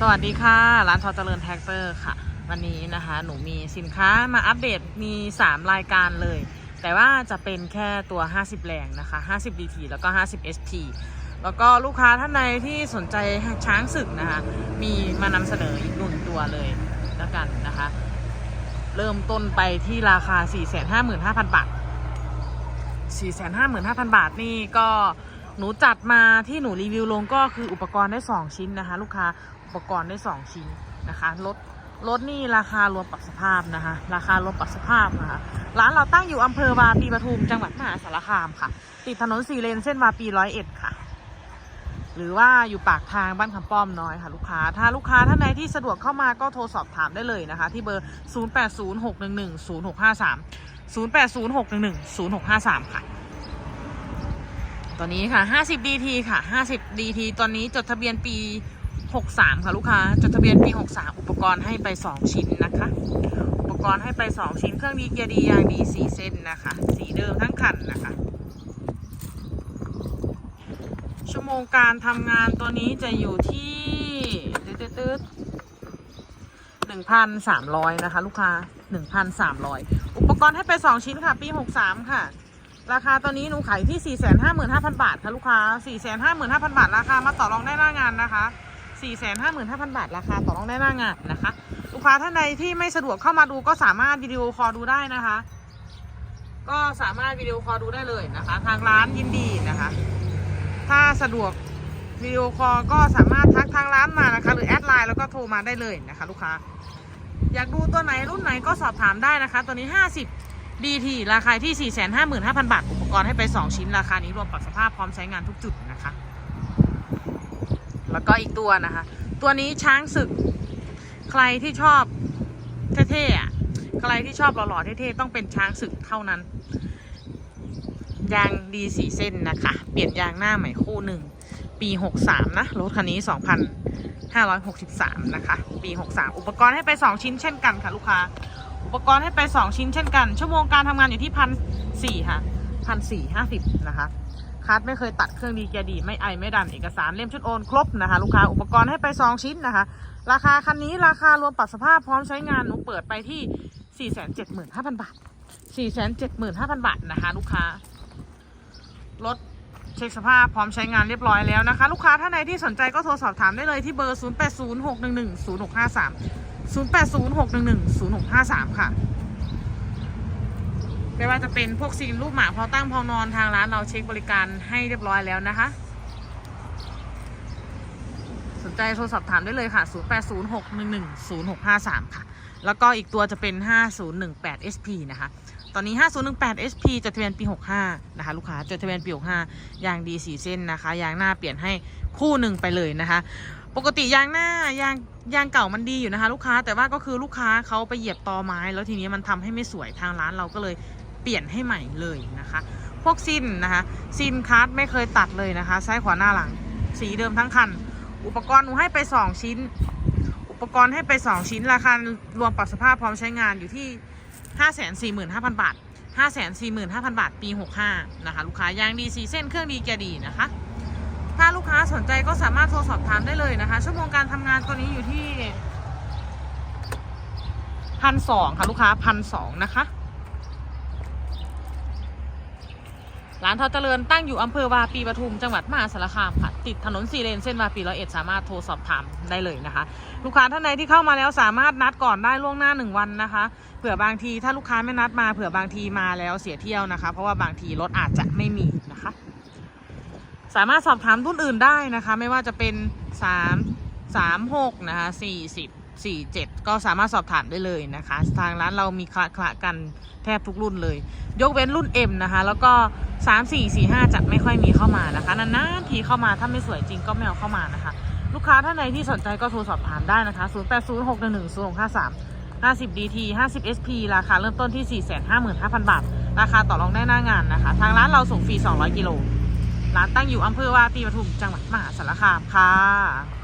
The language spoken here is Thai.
สวัสดีค่ะ ร้านทอเจริญแท็กเตอร์ค่ะ วันนี้นะคะหนูมีสินค้ามาอัปเดตมี 3 รายการเลย แต่ว่าจะเป็นแค่ตัว 50 แรงนะคะ 50 DT แล้วก็ 50 SP แล้วก็ลูกค้าท่านใดที่สนใจช้างศึกนะคะ มีมานำเสนออีกหนึ่งตัวเลยแล้วกันนะคะ เริ่มต้นไปที่ราคา 455,000 บาท 455,000 บาทนี่ก็ หนูจัดมาที่หนูรีวิวลงก็คืออุปกรณ์ได้ 2 ชิ้นนะคะ ลูกค้าอุปกรณ์ได้ 2 ชิ้นนะคะรถรถนี่ราคารวมปรับสภาพนะคะ ราคารวมปรับสภาพนะคะร้านเราตั้งอยู่อำเภอวาปีปทุมจังหวัดมหาสารคามค่ะ ติดถนนสี่เลนเส้นวาปีร้อยเอ็ดค่ะ หรือว่าอยู่ปากทางบ้านคำป้อมน้อยค่ะ ลูกค้า ถ้าลูกค้าท่านใดที่สะดวกเข้ามาก็โทรสอบถามได้เลยนะคะ ที่เบอร์ 0806110653 0806110653 ค่ะ ตอนนี้ค่ะ 50 DT ค่ะ 50 DT ตอนนี้จดทะเบียนปี 63 ค่ะลูกค้า จดทะเบียนปี 63 อุปกรณ์ให้ไป 2 ชิ้นนะคะ อุปกรณ์ให้ไป 2 ชิ้น เครื่องดีเกียร์ดียางดี4เส้นนะคะ สีเดิมทั้งคันนะคะ ชั่วโมงการทำงานตัวนี้จะอยู่ที่ตืดหนึ่งพันสามร้อยนะคะ ลูกค้าหนึ่งพันสามร้อยอุปกรณ์ให้ไปสองชิ้นค่ะ ปีหกสามค่ะ ราคาตอนนี้หนูขายที่สี่แสนห้าหมื่นห้าพันบาทค่ะลูกค้าสี่แสนห้าหมื่นห้าพันบาท ราคามาต่อรองได้หน้างานนะคะสี่แสนห้าหมื่นห้าพันบาท ราคาต่อรองได้หน้างานนะคะ ลูกค้าท่านใดที่ไม่สะดวกเข้ามาดูก็สามารถวิดีโอคอลดูได้นะคะ ก็สามารถวิดีโอคอลดูได้เลยนะคะ ทางร้านยินดีนะคะ ถ้าสะดวกวิดีโอคอลก็สามารถทักทางร้านมานะคะ หรือแอดไลน์แล้วก็โทรมาได้เลยนะคะ ลูกค้า อยากดูตัวไหนรุ่นไหนก็สอบถามได้นะคะ ตัวนี้ 50 DT ราคาที่ 455,000 บาท อุปกรณ์ให้ไป 2 ชิ้น ราคานี้รวมปรับสภาพพร้อมใช้งานทุกจุดนะคะ แล้วก็อีกตัวนะคะ ตัวนี้ช้างศึก ใครที่ชอบเท่ๆอะใครที่ชอบหล่อๆเท่ๆต้องเป็นช้างศึกเท่านั้น ยางดีสีเส้นนะคะ เปลี่ยนยางหน้าใหม่คู่หนึ่ง ปี 63 นะ รถคันนี้ 2,563 นะคะ ปี 63 อุปกรณ์ให้ไป 2 ชิ้นเช่นกันค่ะลูกค้า อุปกรณ์ให้ไป 2 ชิ้นเช่นกัน ชั่วโมงการทำงานอยู่ที่พันสี่ค่ะพันสี่ห้าสิบนะคะคัดไม่เคยตัดเครื่องดีเกียร์ดี ไม่ไอไม่ดันเอกสารเล่มชุดโอนครบนะคะ ลูกค้าอุปกรณ์ให้ไป 2 ชิ้นนะคะ ราคาคันนี้ราคารวมปรับสภาพพร้อมใช้งานหนูเปิดไปที่ 475,000 บาท 475,000 บาทนะคะ ลูกค้ารถเช็คสภาพพร้อมใช้งานเรียบร้อยแล้วนะคะ ลูกค้าท่านใดที่สนใจก็โทรสอบถามได้เลยที่เบอร์ 0806110653 0806110653 ค่ะ ไม่ว่าจะเป็นพวกซีนรูปหมาพอตั้งพอนอนทางร้านเราเช็คบริการให้เรียบร้อยแล้วนะคะ สนใจโทรสอบถามได้เลยค่ะ 0806110653 ค่ะ แล้วก็อีกตัวจะเป็น 5018 SP นะคะตอนนี้ 5018 SP จดทะเบียนปี 65 นะคะ ลูกค้าจดทะเบียนปี 65 ยางดีสีเส้นนะคะ ยางหน้าเปลี่ยนให้คู่หนึ่งไปเลยนะคะ ปกติยางหน้ายางยางเก่ามันดีอยู่นะคะ ลูกค้าแต่ว่าก็คือลูกค้าเขาไปเหยียบตอไม้ แล้วทีนี้มันทำให้ไม่สวยทางร้านเราก็เลยเปลี่ยนให้ใหม่เลยนะคะ พวกซินนะคะซินคัสไม่เคยตัดเลยนะคะซ้ายขวาหน้าหลัง สีเดิมทั้งคัน อุปกรณ์หนูให้ไป 2 ชิ้น อุปกรณ์ให้ไป 2 ชิ้นราคารวมปรับสภาพพร้อมใช้งานอยู่ที่ 545,000 บาท 545,000 บาท ปี 65 นะคะ ลูกค้ายางดีสีเส้นเครื่องดีเกียร์ดีนะคะ ถ้าลูกค้าสนใจก็สามารถ โทรสอบถามได้เลยนะคะ ชั่วโมงการทำงานตัวนี้อยู่ที่พันสองค่ะลูกค้าพันสองนะคะ ร้านทอเจริญตั้งอยู่อำเภอวาปีปทุมจังหวัดมหาสารคามค่ะ ติดถนนสี่เลนเส้นวาปีร้อยเอ็ดสามารถโทรสอบถามได้เลยนะคะ ลูกค้าท่านใดที่เข้ามาแล้วสามารถนัดก่อนได้ล่วงหน้าหนึ่งวันนะคะเผื่อบางทีถ้าลูกค้าไม่นัดมาเผื่อบางทีมาแล้วเสียเที่ยวนะคะ เพราะว่าบางทีรถอาจจะไม่มีนะคะ สามารถสอบถามรุ่นอื่นได้นะคะ ไม่ว่าจะเป็น3 3 6นะคะ40 47ก็สามารถสอบถามได้เลยนะคะ ทางร้านเรามีคละคละกันแทบทุกรุ่นเลย ยกเว้นรุ่น M นะคะ แล้วก็3 4 4 5จะไม่ค่อยมีเข้ามานะคะนานๆทีเข้ามาถ้าไม่สวยจริงก็ไม่เอาเข้ามานะคะ ลูกค้าท่านใดที่สนใจก็โทรสอบถามได้นะคะ0 8 0 6 1 1 0 6 5 3 50 DT 50 SP ราคาเริ่มต้นที่455,000บาท ราคาต่อรองได้หน้างานนะคะ ทางร้านเราส่งฟรี200กิโล ร้านตั้งอยู่อำเภอวาตีปทุมจังหวัดมหาสารคามค่ะ